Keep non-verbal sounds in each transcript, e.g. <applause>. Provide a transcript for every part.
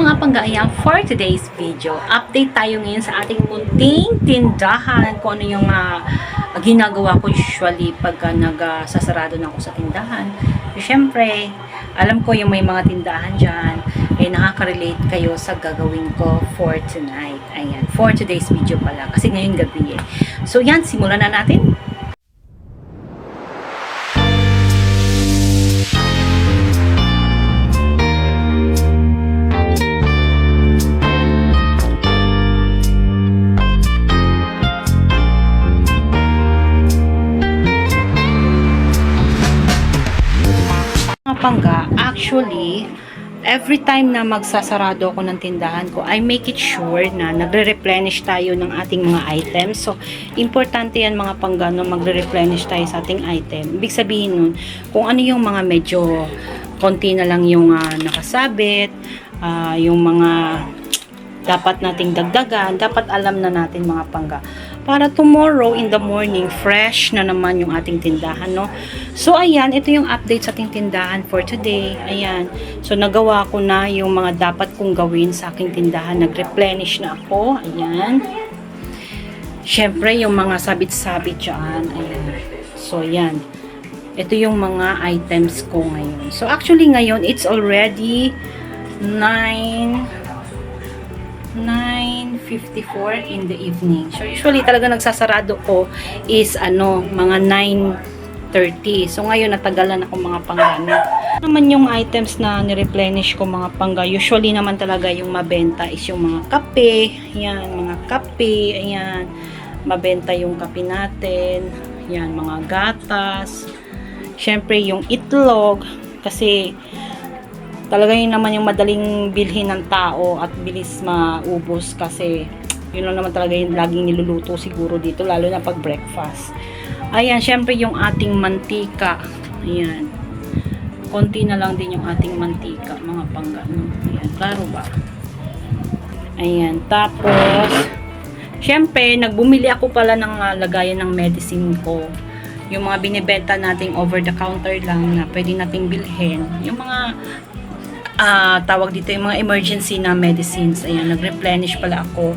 Mga panggayang for today's video, update tayo ngayon sa ating munting tindahan kung ano yung ah, ginagawa ko usually pagka nagsasarado na ako sa tindahan. So, syempre, alam ko yung may mga tindahan dyan, eh nakaka-relate kayo sa gagawin ko for tonight. Ayan, for today's video pala, kasi ngayon gabi eh. So yan, simulan na natin. Actually, every time na magsasarado ako ng tindahan ko, I make it sure na nagre-replenish tayo ng ating mga items. So, importante yan mga pangga no, magre-replenish tayo sa ating item. Ibig sabihin nun, kung ano yung mga medyo konti na lang yung ah, nakasabit, ah, yung mga dapat nating dagdagan, dapat alam na natin mga pangga. Para tomorrow in the morning, fresh na naman yung ating tindahan, no? So, ayan, ito yung update sa ating tindahan for today. Ayan. So, nagawa ko na yung mga dapat kong gawin sa aking tindahan. Nag-replenish na ako. Ayan. Siyempre, yung mga sabit-sabit dyan. Ayan. So, ayan. Ito yung mga items ko ngayon. So, actually, ngayon, it's already 9 9.54 in the evening. So, usually talaga nagsasarado ko is ano, mga 9.30. So, ngayon natagalan ako mga panggano. Naman yung items na nireplenish ko mga pangga, usually naman talaga yung mabenta is yung mga kape, yan, mga kape, ayan, mabenta yung kape natin, yan, mga gatas, syempre yung itlog, kasi talaga yun naman yung madaling bilhin ng tao at bilis maubos kasi yun lang naman talaga yung laging niluluto siguro dito lalo na pag breakfast. Ayan syempre yung ating mantika. Ayan. Konti na lang din yung ating mantika mga pangga no? ayan klaro ba? Ayan tapos syempre nagbumili ako pala ng ah, lagayan ng medicine ko. Yung mga binibenta nating over the counter lang na pwede nating bilhin. Yung mga ah tawag dito yung mga emergency na medicines. Ayan, nag-replenish pala ako.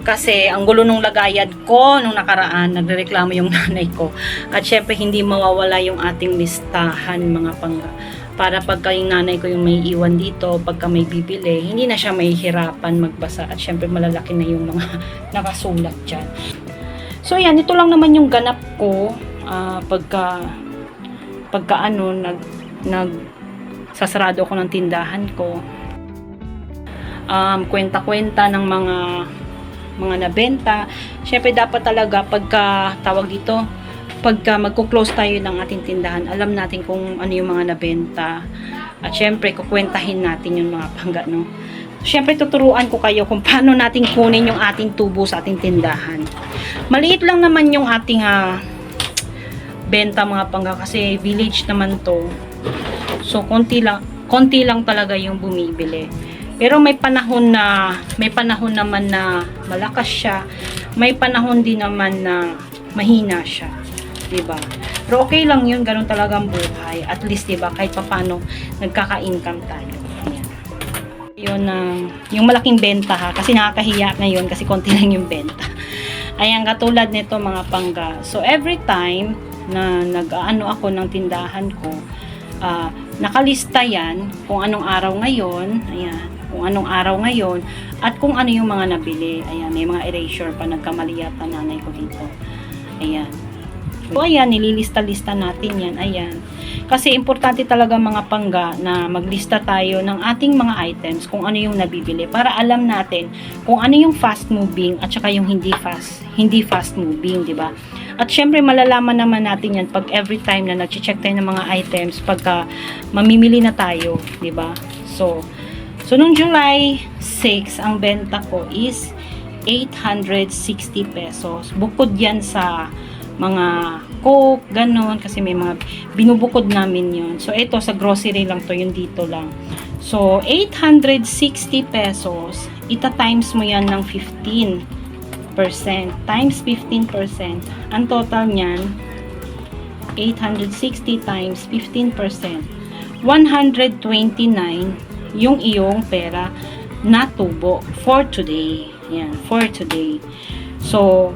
Kasi ang gulo nung lagayan ko nung nakaraan, nagrereklamo yung <laughs> nanay ko. At syempre hindi mawawala yung ating listahan mga pangga. Para pagka yung nanay ko yung may iwan dito, pagka may bibili, hindi na siya mahihirapan magbasa. At syempre malalaki na yung mga <laughs> nakasulat dyan. So yan, ito lang naman yung ganap ko ah, pagka pagka ano nag nag sasarado ako ng tindahan ko. Um, kwenta-kwenta ng mga mga nabenta. Syempre dapat talaga pagka tawag dito, pagka magko-close tayo ng ating tindahan, alam natin kung ano yung mga nabenta. At syempre kukwentahin natin yung mga pangga, no? Syempre tuturuan ko kayo kung paano natin kunin yung ating tubo sa ating tindahan. Maliit lang naman yung ating ah, benta mga pangga kasi village naman to. So, konti lang, konti lang talaga yung bumibili. Pero may panahon na, may panahon naman na malakas siya. May panahon din naman na mahina siya. 'Di ba? Pero okay lang yun, ganun talagang buhay. At least, 'di ba, kahit papano nagkaka-income tayo. Ayan. Yun na, yung malaking benta ha, kasi nakakahiya ngayon kasi konti <laughs> lang yung benta. Ayan, katulad nito mga pangga. So, every time na nag-ano ako ng tindahan ko, ah, nakalista yan kung anong araw ngayon, ayan, kung anong araw ngayon, at kung ano yung mga nabili. Ayan, may mga erasure pa, nagkamali yata nanay ko dito. Ayan. So, ayan, nililista-lista natin yan. Ayan. Kasi importante talaga mga pangga na maglista tayo ng ating mga items kung ano yung nabibili para alam natin kung ano yung fast moving at saka yung hindi fast hindi fast moving, 'di ba? At syempre malalaman naman natin 'yan pag every time na nagche-check tayo ng mga items pagka mamimili na tayo, 'di ba? So So nung July 6 ang benta ko is 860 pesos. Bukod 'yan sa mga coke, ganon, kasi may mga binubukod namin yun. So, ito, sa grocery lang to, yung dito lang. So, 860 pesos, ita times mo yan ng 15%, times 15%. Ang total niyan, 860 times 15%, 129 yung iyong pera na tubo for today. Yan, for today. So,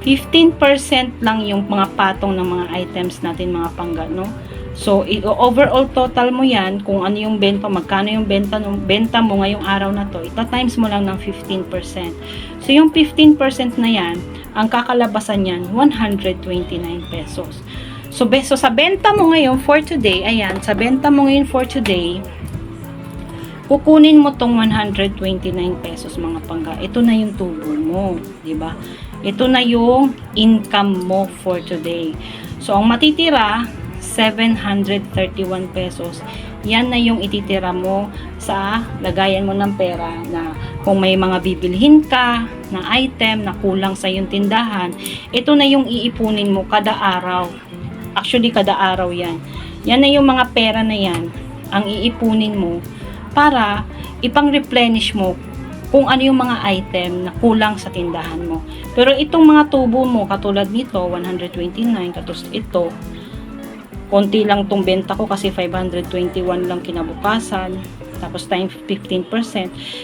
15% lang yung mga patong ng mga items natin mga pangga, no? So, overall total mo yan, kung ano yung benta, magkano yung benta, ng benta mo ngayong araw na to, ita times mo lang ng 15%. So, yung 15% na yan, ang kakalabasan yan, 129 pesos. So, so sa benta mo ngayon for today, ayan, sa benta mo ngayon for today, kukunin mo tong 129 pesos mga pangga. Ito na yung tubo mo, 'di ba? Ito na yung income mo for today. So ang matitira 731 pesos. Yan na yung ititira mo sa lagayan mo ng pera na kung may mga bibilhin ka na item na kulang sa yung tindahan, ito na yung iipunin mo kada araw. Actually, kada araw yan. Yan na yung mga pera na yan ang iipunin mo para ipang-replenish mo kung ano yung mga item na kulang sa tindahan mo. Pero itong mga tubo mo, katulad nito, 129, katulad ito, konti lang tong benta ko kasi 521 lang kinabukasan. Tapos times 15%,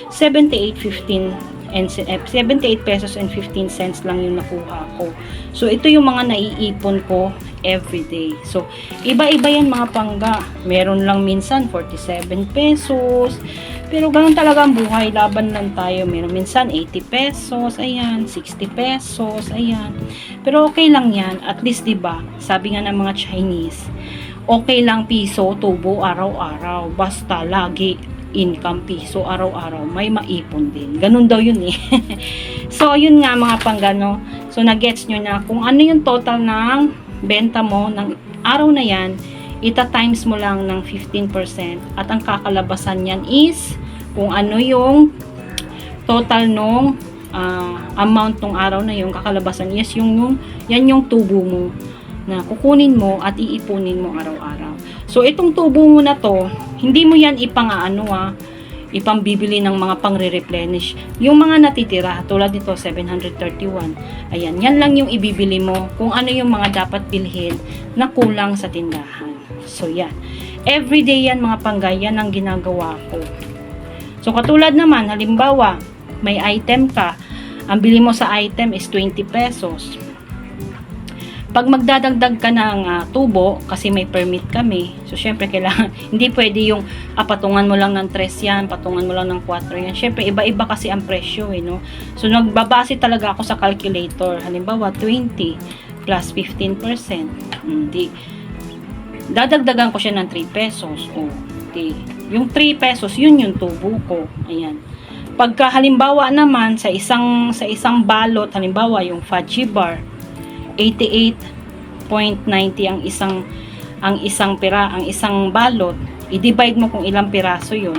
78.15 and se- eh, 78 pesos and 15 cents lang yung nakuha ko. So ito yung mga naiipon ko everyday. So iba-iba yan mga pangga. Meron lang minsan 47 pesos. Pero ganun talaga ang buhay, laban lang tayo. Meron minsan 80 pesos, ayan, 60 pesos, ayan. Pero okay lang yan, at least 'di ba? Sabi nga ng mga Chinese, okay lang piso, tubo araw-araw. Basta lagi income piso araw-araw, may maipon din. Ganun daw yun eh. <laughs> so, yun nga mga panggano. So, nagets nyo na kung ano yung total ng benta mo ng araw na yan, ita times mo lang ng 15% at ang kakalabasan yan is kung ano yung total nung ah, amount ng araw na yung kakalabasan yes yung, yung yan yung tubo mo na kukunin mo at iipunin mo araw-araw. So itong tubo mo na to, hindi mo yan ipang-ano ah, ipambibili ng mga pangre-replenish. Yung mga natitira, tulad nito 731. Ayan, yan lang yung ibibili mo kung ano yung mga dapat bilhin na kulang sa tindahan. So yan. Everyday yan mga panggay, yan ang ginagawa ko. So katulad naman, halimbawa, may item ka, ang bili mo sa item is 20 pesos. Pag magdadagdag ka ng ah, tubo, kasi may permit kami, so syempre kailangan, <laughs> hindi pwede yung ah, patungan mo lang ng 3 yan, patungan mo lang ng 4 yan. Syempre iba-iba kasi ang presyo eh, no? So nagbabase talaga ako sa calculator. Halimbawa, 20 plus 15%. Hindi. Dadagdagan ko siya ng 3 pesos. O, di. Yung 3 pesos, yun yung tubo ko. Ayan. Pagka halimbawa naman sa isang sa isang balot, halimbawa yung fudgy bar, 88.90 ang isang ang isang pira, ang isang balot, i-divide mo kung ilang piraso 'yun.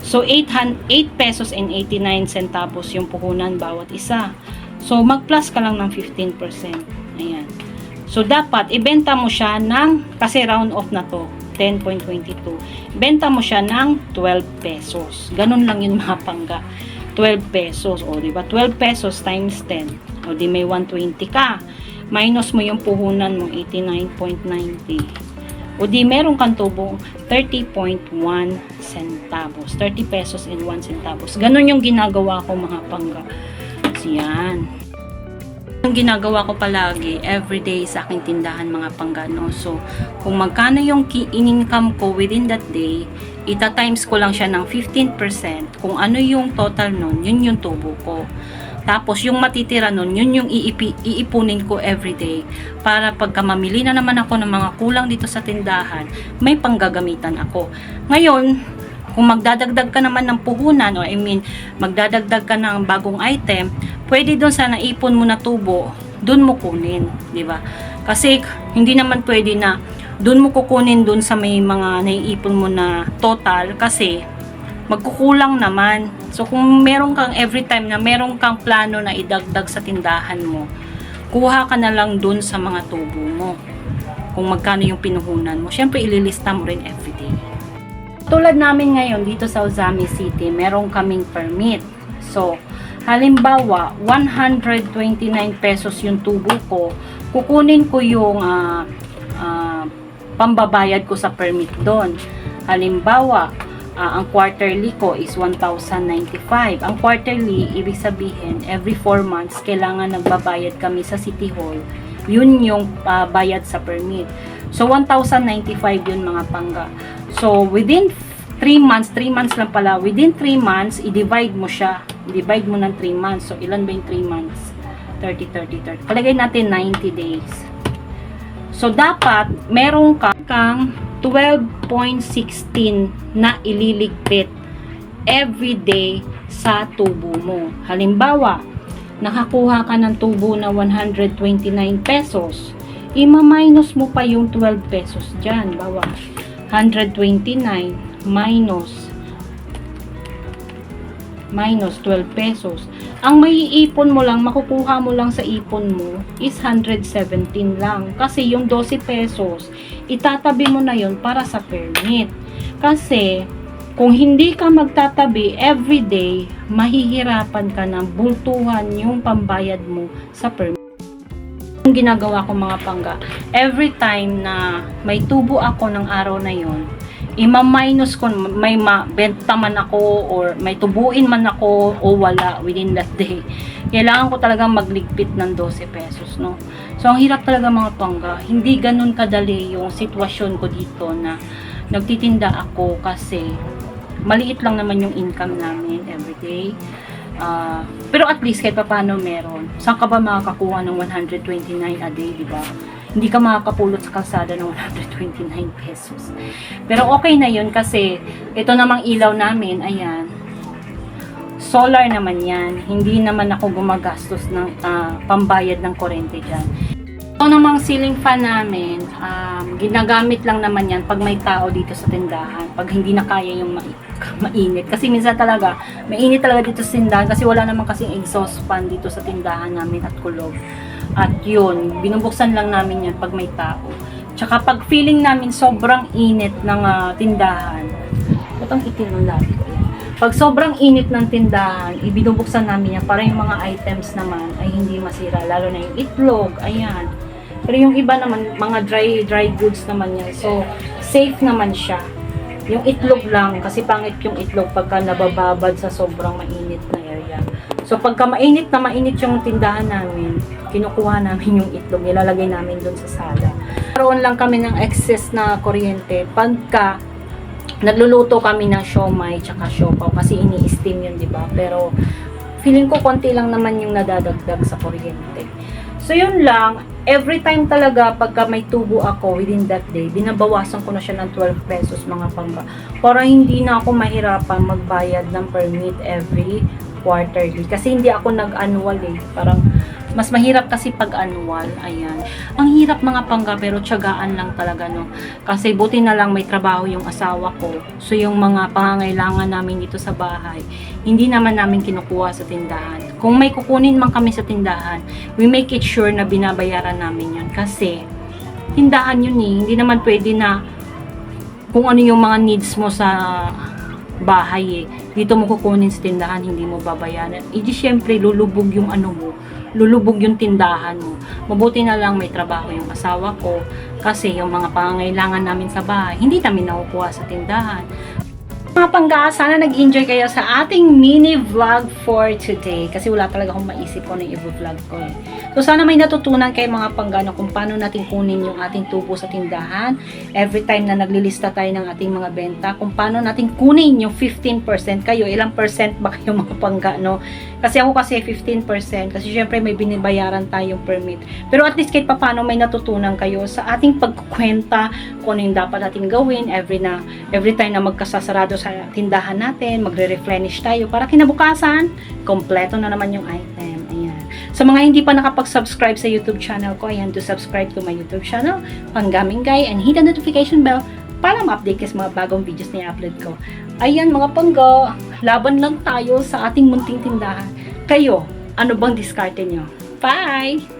So 8 8 pesos and 89 centavos yung puhunan bawat isa. So mag-plus ka lang ng 15%. Ayan. So dapat ibenta mo siya ng kasi round off na to. 10.22. Benta mo siya ng 12 pesos. Ganun lang yun <laughs> mga pangga. 12 pesos. O, di ba? 12 pesos times 10. O, di may 120 ka minus mo yung puhunan mo 89.90 o di meron kang tubong 30.1 centavos. 30 pesos and 1 centavos. Ganun yung ginagawa ko mga pangga. So yan. Yung ginagawa ko palagi everyday sa aking tindahan mga panggano so kung magkano yung in-income ko within that day ita times ko lang siya ng 15% kung ano yung total nun yun yung tubo ko tapos, yung matitira nun, yun yung iipi, iipunin ko everyday. Para pagka mamili na naman ako ng mga kulang dito sa tindahan, may panggagamitan ako. Ngayon, kung magdadagdag ka naman ng puhunan, or I mean, magdadagdag ka ng bagong item, pwede doon sa naipon mo na tubo, doon mo kunin, di ba? Kasi hindi naman pwede na doon mo kukunin doon sa may mga naiipon mo na total kasi magkukulang naman. So, kung meron kang every time na meron kang plano na idagdag sa tindahan mo, kuha ka na lang dun sa mga tubo mo. Kung magkano yung pinuhunan mo. Siyempre, ililista mo rin everyday. Tulad namin ngayon dito sa Ozami City, meron kaming permit. So, halimbawa, 129 pesos yung tubo ko, kukunin ko yung ah, ah, pambabayad ko sa permit doon. Halimbawa, Ah, ang quarterly ko is 1,095. Ang quarterly, ibig sabihin, every 4 months, kailangan nagbabayad kami sa City Hall. Yun yung ah, bayad sa permit. So, 1,095 yun mga pangga. So, within 3 months, 3 months lang pala, within 3 months, i-divide mo siya. I-divide mo ng 3 months. So, ilan ba yung 3 months? 30, 30, 30. Palagay natin 90 days. So, dapat, meron ka kang 12.16 na ililigpit every day sa tubo mo. Halimbawa, nakakuha ka ng tubo na 129 pesos, ima-minus mo pa yung 12 pesos dyan. Bawa, 129 minus minus 12 pesos. Ang may ipon mo lang, makukuha mo lang sa ipon mo is 117 lang. Kasi yung 12 pesos, itatabi mo na yon para sa permit. Kasi, kung hindi ka magtatabi everyday, mahihirapan ka na bultuhan yung pambayad mo sa permit. Yung ginagawa ko mga pangga, every time na may tubo ako ng araw na yon, ima-minus ko, may mabenta man ako or may tubuin man ako o wala within that day. Kailangan ko talagang magligpit ng 12 pesos, no? So, ang hirap talaga mga pangga. Hindi ganun kadali yung sitwasyon ko dito na nagtitinda ako kasi maliit lang naman yung income namin everyday. Ah, pero at least kahit paano meron. Saan ka ba makakakuha ng 129 a day, di ba? Hindi ka makakapulot sa kalsada ng 129 pesos. Pero okay na yun kasi ito namang ilaw namin, ayan. Solar naman yan. Hindi naman ako gumagastos ng ah, pambayad ng kurente dyan. Ito namang ceiling fan namin, um, ginagamit lang naman yan pag may tao dito sa tindahan. Pag hindi na kaya yung ma- mainit. Kasi minsan talaga, mainit talaga dito sa tindahan kasi wala naman kasing exhaust fan dito sa tindahan namin at kulog. At yun, binubuksan lang namin yan pag may tao. Tsaka pag feeling namin sobrang init ng ah, tindahan, itong itim ng. Pag sobrang init ng tindahan, ibinubuksan namin yan para yung mga items naman ay hindi masira. Lalo na yung itlog, ayan. Pero yung iba naman, mga dry dry goods naman yan. So, safe naman siya. Yung itlog lang, kasi pangit yung itlog pagka nabababad sa sobrang mainit na. So, pagka mainit na mainit yung tindahan namin, kinukuha namin yung itlog, nilalagay namin doon sa sala. Karoon lang kami ng excess na kuryente pagka nagluluto kami ng siomay tsaka siopaw kasi ini-steam yun, di ba? Pero feeling ko konti lang naman yung nadadagdag sa kuryente. So yun lang, every time talaga pagka may tubo ako within that day, binabawasan ko na siya ng 12 pesos mga pangga. Para hindi na ako mahirapan magbayad ng permit every quarterly. Kasi hindi ako nag-annual eh. Parang mas mahirap kasi pag annual. Ayan. Ang hirap mga pangga pero tiyagaan lang talaga no. Kasi buti na lang may trabaho yung asawa ko. So yung mga pangangailangan namin dito sa bahay, hindi naman namin kinukuha sa tindahan. Kung may kukunin man kami sa tindahan, we make it sure na binabayaran namin yun. Kasi tindahan yun eh. Hindi naman pwede na kung ano yung mga needs mo sa bahay eh. Dito mo kukunin sa tindahan, hindi mo babayaran. E di syempre, lulubog yung ano mo, lulubog yung tindahan mo. Mabuti na lang may trabaho yung asawa ko kasi yung mga pangangailangan namin sa bahay, hindi namin nakukuha sa tindahan. Mga pangga, sana nag-enjoy kayo sa ating mini vlog for today. Kasi wala talaga akong maisip ko na i-vlog ko eh. So sana may natutunan kayo mga panggano kung paano natin kunin yung ating tubo sa tindahan. Every time na naglilista tayo ng ating mga benta, kung paano natin kunin yung 15%. Kayo, ilang percent ba kayo <laughs> mga pangga, no? Kasi ako kasi 15%. Kasi syempre may binibayaran tayong permit. Pero at least kahit paano may natutunan kayo sa ating pagkukwenta kung ano yung dapat natin gawin every na every time na magkasasarado sa tindahan natin, magre-replenish tayo para kinabukasan, kompleto na naman yung item. Ayan. Sa mga hindi pa nakapag-subscribe sa YouTube channel ko, ayan, to subscribe to my YouTube channel, Panggaming Guy, and hit the notification bell para ma-update ka sa mga bagong videos na i-upload ko. Ayan mga pangga, laban lang tayo sa ating munting tindahan. Kayo, ano bang diskarte nyo? Bye!